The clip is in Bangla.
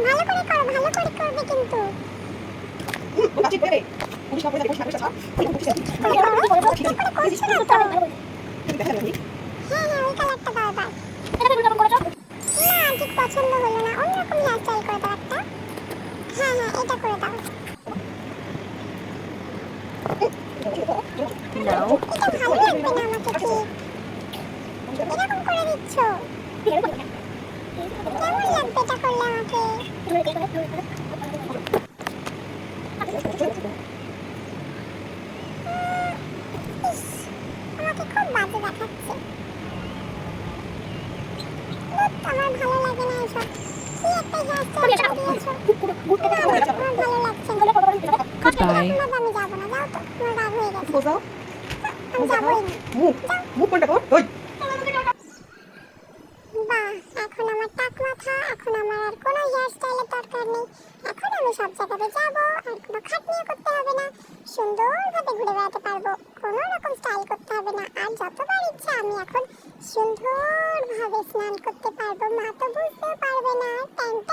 ভালো করে করো ভালো করে করবে কিন্তু পছন্দ হলো না অন্যরকম হেয়ার স্টাইল করে দাও একটা হ্যাঁ হ্যাঁ এটা করে দাও এটা ভালো লাগবে না আমাকে ঠিক এরকম করে দিচ্ছ কেমন লাগবে এটা করলে আমাকে ইস, আমাকে খুব বাজে দেখাচ্ছে আমার ভালো লাগে না এসব কি একটা হেয়ার দিয়েছ আমার আমার ভালো লাগছে না আমি যাব না যাও তো আমার রাগ হয়ে গেছে আমি যাবোই না বাহ এখন আমার টাক মাথা এখন আমার আর কোনো হেয়ার স্টাইলের দরকার নেই এখন আমি সব জায়গাতে যাব আর কোনো খাটনিও করতে হবে না। সুন্দরভাবে ঘুরে বেড়াতে পারব। কোনো রকম স্টাইল করতে হবে না। আর যতবার ইচ্ছা আমি এখন সুন্দরভাবে স্নান করতে পারব। মা তো বুঝতেও পারবে না। ট্যাঙ্ক